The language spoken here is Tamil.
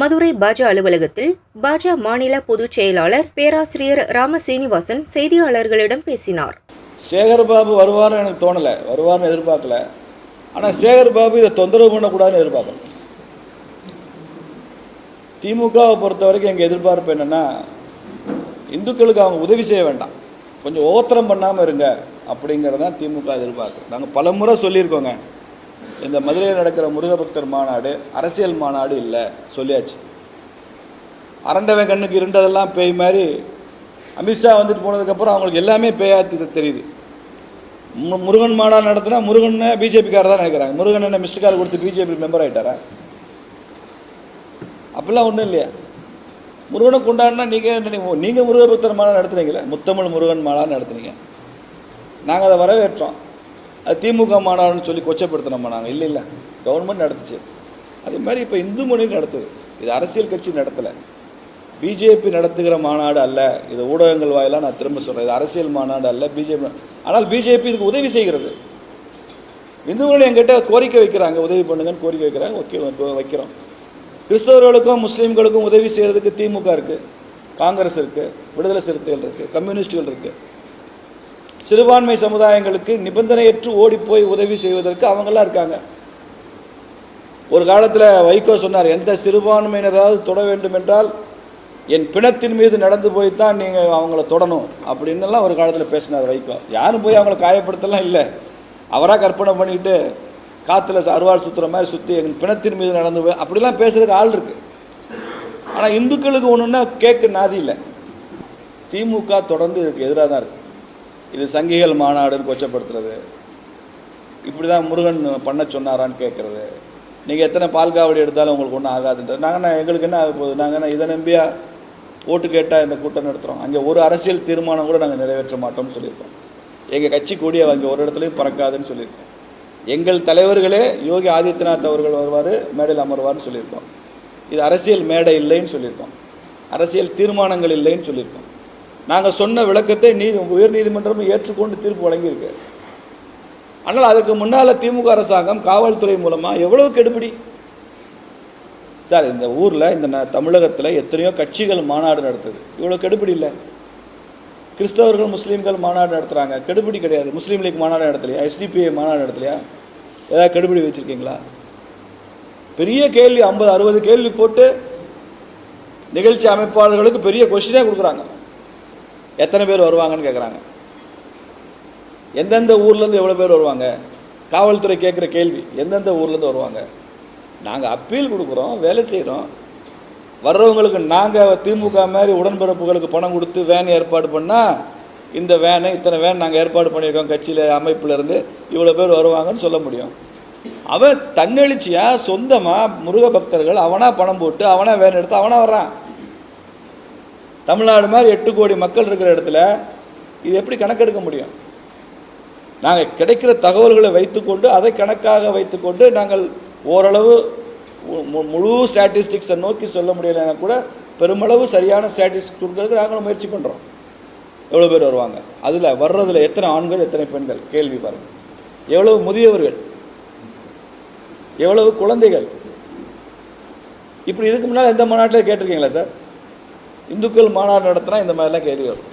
மதுரை பாஜ அலுவலகத்தில் பாஜ மாநில பொதுச் செயலாளர் பேராசிரியர் ராமசீனிவாசன் செய்தியாளர்களிடம் பேசினார். சேகர்பாபு வருவார்னு எனக்கு தோணலை. வருவார்னு எதிர்பார்க்கல. ஆனால் சேகர்பாபு இதை தொந்தரவு பண்ணக்கூடாதுன்னு எதிர்பார்க்கணும் திமுகவை பொறுத்த வரைக்கும் எங்கள் எதிர்பார்ப்பு என்னென்னா இந்துக்களுக்கு அவங்க உதவி செய்ய வேண்டாம். கொஞ்சம் ஓத்திரம் பண்ணாமல் இருங்க அப்படிங்கிறதான் திமுக எதிர்பார்க்கு நாங்கள் பல முறை சொல்லியிருக்கோங்க. இந்த மதுரையில் நடக்கிற முருகபக்தர் மாநாடு அரசியல் மாநாடு இல்லை சொல்லியாச்சு. அரண்டவன் கண்ணுக்கு இருண்டதெல்லாம் பேய் மாதிரி அமித்ஷா வந்துட்டு போனதுக்கப்புறம் அவங்களுக்கு எல்லாமே பேயா தெரியுது. மு- முருகன் மாநாடு நடத்தினா முருகன் பிஜேபிக்காரர் தான் நினைக்கிறாங்க. முருகன் என்ன மிஸ்டு கால் கொடுத்து பிஜேபி மெம்பர் ஆகிட்டாரா அப்படிலாம் ஒன்றும் இல்லையா. முருகனை கொண்டாடினா நீங்கள் நீங்கள் முருகபக்தர் மாநாடு நடத்துனீங்களே முத்தமிழ் முருகன் மாநாடு நடத்துனீங்க. நாங்கள் அதை வரவேற்றோம். அது திமுக மாநாடுன்னு சொல்லி கொச்சப்படுத்தினோமா நாங்கள் இல்லை இல்லை. கவர்மெண்ட் நடத்துச்சு. அதே மாதிரி இப்போ இந்து மொழி நடத்துது. இது அரசியல் கட்சி நடத்தலை. பிஜேபி நடத்துகிற மாநாடு அல்ல. இது ஊடகங்கள் வாயிலாக நான் திரும்ப சொல்கிறேன் இது அரசியல் மாநாடு அல்ல. பிஜேபி ஆனால் பிஜேபி இதுக்கு உதவி செய்கிறது. இந்துக்கள் என்கிட்ட கோரிக்கை வைக்கிறாங்க. உதவி பண்ணுங்கன்னு கோரிக்கை வைக்கிறாங்க. ஓகே வைக்கிறோம். கிறிஸ்தவர்களுக்கும் முஸ்லீம்களுக்கும் உதவி செய்கிறதுக்கு திமுக இருக்குது காங்கிரஸ் இருக்குது விடுதலை சிறுத்தைகள் இருக்குது கம்யூனிஸ்டுகள் இருக்குது சிறுபான்மை சமுதாயங்களுக்கு நிபந்தனையற்று ஓடிப்போய் உதவி செய்வதற்கு அவங்கெல்லாம் இருக்காங்க. ஒரு காலத்தில் வைகோ சொன்னார் எந்த சிறுபான்மையினராவது தொட வேண்டும் என்றால் என் பிணத்தின் மீது நடந்து போய் தான் நீங்கள் அவங்கள தொடணும். அப்படின்னுலாம் ஒரு காலத்தில் பேசினார் வைகோ. யாரும் போய் அவங்கள காயப்படுத்தலாம் இல்லை. அவராக கற்பனை பண்ணிக்கிட்டு காற்றுல அருவாள் சுற்றுற மாதிரி சுற்றி எங்கள் பிணத்தின் மீது நடந்து போய் அப்படிலாம் பேசுறதுக்கு ஆள் இருக்குது ஆனால் இந்துக்களுக்கு ஒன்றுன்னா கேட்க நாதி இல்லை. திமுக தொடர்ந்து இதுக்கு எதிராக தான் இருக்குது இது சங்கிகள் மாநாடுன்னு கொச்சப்படுத்துறது. இப்படி தான் முருகன் பண்ண சொன்னாரான்னு கேட்குறது. நீங்கள் எத்தனை பால் காவடி எடுத்தாலும் உங்களுக்கு ஒன்றும் ஆகாதுன்றது நாங்கள் நான் எங்களுக்கு என்ன ஆக போகுது? நாங்கள் என்ன இதை நம்பியா ஓட்டு கேட்டால் இந்த கூட்டம் நடத்துகிறோம் அங்கே ஒரு அரசியல் தீர்மானம் கூட நாங்கள் நிறைவேற்ற மாட்டோம்னு சொல்லியிருக்கோம். எங்கள் கட்சி கூடி அங்கே ஒரு இடத்துலையும் பறக்காதுன்னு சொல்லியிருக்கோம். எங்கள் தலைவர்களே யோகி ஆதித்யநாத் அவர்கள் வருவார் மேடையில் அமர்வார்னு சொல்லியிருக்கோம். இது அரசியல் மேடை இல்லைன்னு சொல்லியிருக்கோம். அரசியல் தீர்மானங்கள் இல்லைன்னு சொல்லியிருக்கோம். நாங்கள் சொன்ன விளக்கத்தை நீதி உயர் நீதிமன்றமும் ஏற்றுக்கொண்டு தீர்ப்பு வழங்கியிருக்கு. ஆனால் அதுக்கு முன்னால் திமுக அரசாங்கம் காவல்துறை மூலமாக எவ்வளவு கெடுபிடி? சார் இந்த ஊரில் இந்த ந- தமிழகத்தில் எத்தனையோ கட்சிகள் மாநாடு நடத்துது. இவ்வளோ கெடுபிடி இல்லை. கிறிஸ்தவர்கள் முஸ்லீம்கள் மாநாடு நடத்துகிறாங்க கெடுபிடி கிடையாது. முஸ்லீம் லீக் மாநாடு நடத்தலையா? எஸ்டிபிஐ மாநாடு நடத்தலையா? ஏதாவது கெடுபிடி வச்சுருக்கீங்களா? பெரிய கேள்வி ஐம்பது அறுபது கேள்வி போட்டு நிகழ்ச்சி அமைப்பாளர்களுக்கு பெரிய கொஸ்டினே கொடுக்குறாங்க. எத்தனை பேர் வருவாங்கன்னு கேட்குறாங்க எந்தெந்த ஊர்லேருந்து எவ்வளோ பேர் வருவாங்க? காவல்துறை கேட்குற கேள்வி எந்தெந்த ஊர்லேருந்து வருவாங்க? நாங்கள் அப்பீல் கொடுக்குறோம் வேலை செய்கிறோம் வர்றவங்களுக்கு நாங்கள் திமுக மாதிரி உடன்பிறப்புகளுக்கு பணம் கொடுத்து வேன் ஏற்பாடு பண்ணால் இந்த வேனை இத்தனை வேன் நாங்கள் ஏற்பாடு பண்ணியிருக்கோம் கட்சியில் அமைப்புல இருந்து இவ்வளோ பேர் வருவாங்கன்னு சொல்ல முடியும். அவன் தன்னெழுச்சியாக சொந்தமாக முருக பக்தர்கள் அவனாக பணம் போட்டு அவனாக வேன் எடுத்து அவனாக வர்றான். தமிழ்நாடு மாதிரி எட்டு கோடி மக்கள் இருக்கிற இடத்துல இது எப்படி கணக்கெடுக்க முடியும்? நாங்கள் கிடைக்கிற தகவல்களை வைத்துக்கொண்டு அதை கணக்காக வைத்துக்கொண்டு நாங்கள் ஓரளவு மு- முழு ஸ்டாட்டிஸ்டிக்ஸை நோக்கி சொல்ல முடியலைன்னா கூட பெருமளவு சரியான ஸ்டாட்டிஸ்டிக்ஸ் கொடுக்கறதுக்கு நாங்களும் முயற்சி பண்ணுறோம் எவ்வளோ பேர் வருவாங்க? அதில் வர்றதில் எத்தனை ஆண்கள் எத்தனை பெண்கள்? கேள்வி பாருங்கள் எவ்வளவு முதியவர்கள்? எவ்வளவு குழந்தைகள்? இப்படி இதுக்கு முன்னால் எந்த மாநாட்டில் கேட்டிருக்கீங்களா சார்? இந்துக்கள் மாநாடு நடத்தினா இந்த மாதிரிலாம் கேள்வி வரும்